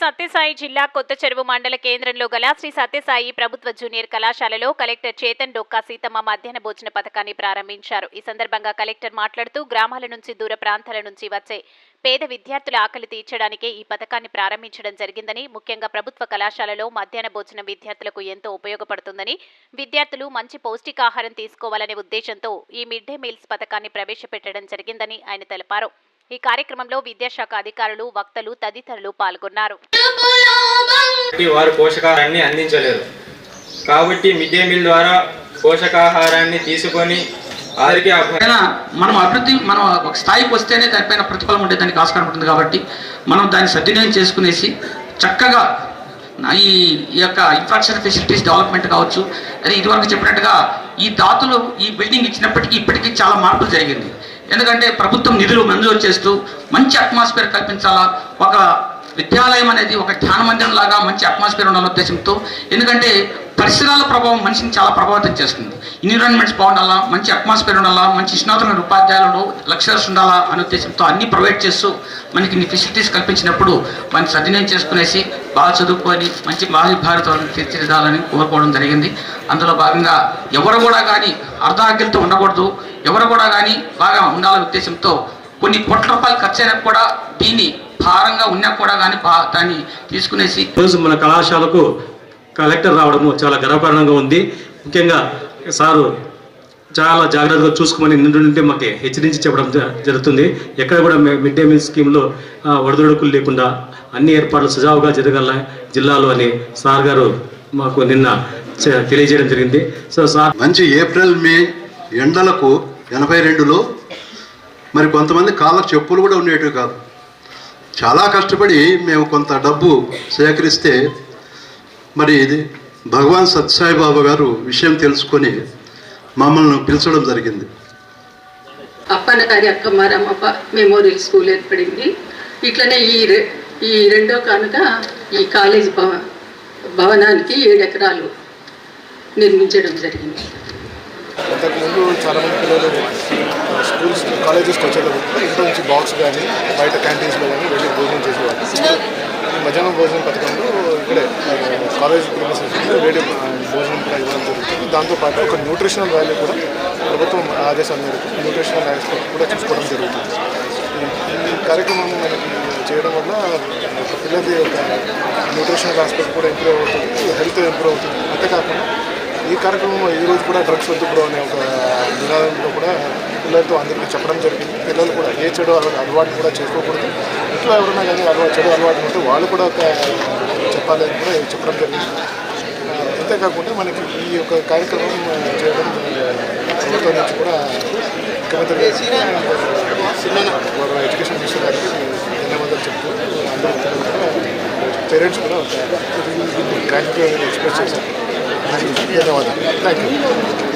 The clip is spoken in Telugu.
సత్యసాయి జిల్లా కొత్త చెరువు మండల కేంద్రంలో గల శ్రీ సత్యసాయి ప్రభుత్వ జూనియర్ కళాశాలలో కలెక్టర్ చేతన్ డొక్కా సీతమ్మ మధ్యాహ్న భోజన పథకాన్ని ప్రారంభించారు. ఈ సందర్భంగా కలెక్టర్ మాట్లాడుతూ గ్రామాల నుంచి దూర ప్రాంతాల నుంచి వచ్చే పేద విద్యార్థుల ఆకలి తీర్చడానికే ఈ పథకాన్ని ప్రారంభించడం జరిగిందని ముఖ్యంగా ప్రభుత్వ కళాశాలలో మధ్యాహ్న భోజనం విద్యార్థులకు ఎంతో ఉపయోగపడుతుందని విద్యార్థులు మంచి పౌష్టికాహారం తీసుకోవాలనే ఉద్దేశంతో ఈ మిడ్ డే మీల్స్ పథకాన్ని ప్రవేశపెట్టడం జరిగిందని ఆయన తెలిపారు. ఈ కార్యక్రమంలో విద్యాశాఖ అధికారులు వక్తలు తదితరులు పాల్గొన్నారు. కాబట్టి వారు పోషకాహారాన్ని అందించలేరు. కాబట్టి మిడ్ డే మీల్ ద్వారా పోషకాహారాన్ని తీసుకొని వారికి ఆ పైన మనం అభివృద్ధి మనం ఒక స్థాయికి వస్తేనే దానిపైన ప్రతిఫలం ఉండేదానికి ఆస్కారం ఉంటుంది కాబట్టి మనం దాన్ని సద్వినియోగం చేసుకునేసి చక్కగా ఈ ఈ యొక్క ఇన్ఫ్రాస్ట్రక్చర్ ఫెసిలిటీస్ డెవలప్మెంట్ కావచ్చు. అదే ఇదివరకు చెప్పినట్టుగా ఈ దాతలు ఈ బిల్డింగ్ ఇచ్చినప్పటికీ ఇప్పటికీ చాలా మార్పులు జరిగింది. ఎందుకంటే ప్రభుత్వం నిధులు మంజూరు చేస్తూ మంచి అట్మాస్ఫియర్ కల్పించాలా? ఒక విద్యాలయం అనేది ఒక ధ్యాన మందిరం లాగా మంచి అట్మాస్ఫియర్ ఉండాలనే ఉద్దేశంతో ఎందుకంటే పరిసరాల ప్రభావం మనిషిని చాలా ప్రభావితం చేస్తుంది. ఎన్విరాన్మెంట్స్ బాగుండాలా? మంచి అట్మాస్ఫియర్ ఉండాలా? మంచి నిష్ణాతులైన ఉపాధ్యాయులు లెక్చరర్స్ ఉండాలా? అనే ఉద్దేశంతో అన్ని ప్రొవైడ్ చేస్తూ మనకి ఇన్ని ఫెసిలిటీస్ కల్పించినప్పుడు మనకి సద్వినియోగం చేసుకునేసి బాగా చదువుకొని మంచి భావి తీర్చిదిద్దాలని కోరుకోవడం జరిగింది. అందులో భాగంగా ఎవరు కూడా కానీ అర్ధాగ్యంతో ఉండకూడదు. ఎవరు కూడా కానీ బాగా ఉండాలనే ఉద్దేశంతో కొన్ని కోట్ల రూపాయలు ఖర్చు అయినా కూడా దీన్ని భారంగా ఉన్నా కూడా కానీ దాన్ని తీసుకునేసి ఈరోజు మన కళాశాలకు కలెక్టర్ రావడము చాలా గర్వకారణంగా ఉంది. ముఖ్యంగా సారు చాలా జాగ్రత్తగా చూసుకోమని నిండు నుండి మాకు హెచ్చరించి చెప్పడం జ- జరుగుతుంది. ఎక్కడ కూడా మిడ్ డే మీల్ స్కీమ్లో ఆ, లేకుండా అన్ని ఏర్పాట్లు సజావుగా జరగాల జిల్లాలో అని సార్ గారు మాకు నిన్న తెలియజేయడం జరిగింది. సో సార్ మంచి ఏప్రిల్ మే ఎండలకు ఎనభై రెండులో మరి కొంతమంది కాళ్ళకు చెప్పులు కూడా ఉండేటివి కాదు. చాలా కష్టపడి మేము కొంత డబ్బు సేకరిస్తే మరి ఇది భగవాన్ సత్యసాయి బాబా గారు విషయం తెలుసుకొని మమ్మల్ని పిలిచడం జరిగింది. అప్పన్న గారి అక్కమారమ్మప్ప మెమోరియల్ స్కూల్ ఏర్పడింది. ఇట్లనే ఈ ఈ రెండో కానుక ఈ కాలేజ్ భవ భవనానికి ఏడు ఎకరాలు నిర్మించడం జరిగింది. అంతకుముందు చాలామంది పిల్లలు స్కూల్స్ కాలేజెస్కి వచ్చేటప్పుడు ఇంట్లో నుంచి బాక్స్ కానీ బయట క్యాంటీన్స్లో కానీ వెళ్ళి భోజనం చేసేవాళ్ళు. ఈ మధ్యాహ్నం భోజనం పథకంలో ఇక్కడే కాలేజ్ వేడి భోజనం కూడా ఇవ్వడం జరుగుతుంది. దాంతోపాటు ఒక న్యూట్రిషనల్ వాల్యూ కూడా ప్రభుత్వం ఆదేశాల మేరకు న్యూట్రిషనల్ ఆస్పెక్ట్ కూడా చూసుకోవడం జరుగుతుంది. కార్యక్రమం మనకి చేయడం వల్ల ఒక పిల్లల యొక్క న్యూట్రిషనల్ ఆస్పెక్ట్ కూడా ఇంప్రూవ్ అవుతుంది హెల్త్ ఇంప్రూవ్ అవుతుంది. అంతేకాకుండా ఈ కార్యక్రమం ఈ రోజు కూడా డ్రగ్స్ వద్దు కూడా అనే ఒక నినాదంలో కూడా పిల్లలతో అందరికీ చెప్పడం జరిగింది. పిల్లలు కూడా ఏ చెడు అలవాటు కూడా చేసుకోకూడదు. ఇంట్లో ఎవరైనా కానీ అలవాటు చెడు అలవాటు ఉంటే వాళ్ళు కూడా ఒక చెప్పాలి అని కూడా చెప్పడం జరిగింది. అంతేకాకుండా మనకి ఈ యొక్క కార్యక్రమం చేయడం ప్రభుత్వం నుంచి కూడా ముఖ్యమంత్రి గారికి, ఎడ్యుకేషన్ మినిస్టర్ గారికి ధన్యవాదాలు చెప్తూ అందరూ పేరెంట్స్ కూడా గ్రాట్యుటీ ఎక్స్ప్రెస్ చేశారు. ధన్యవాదాలు. Thank you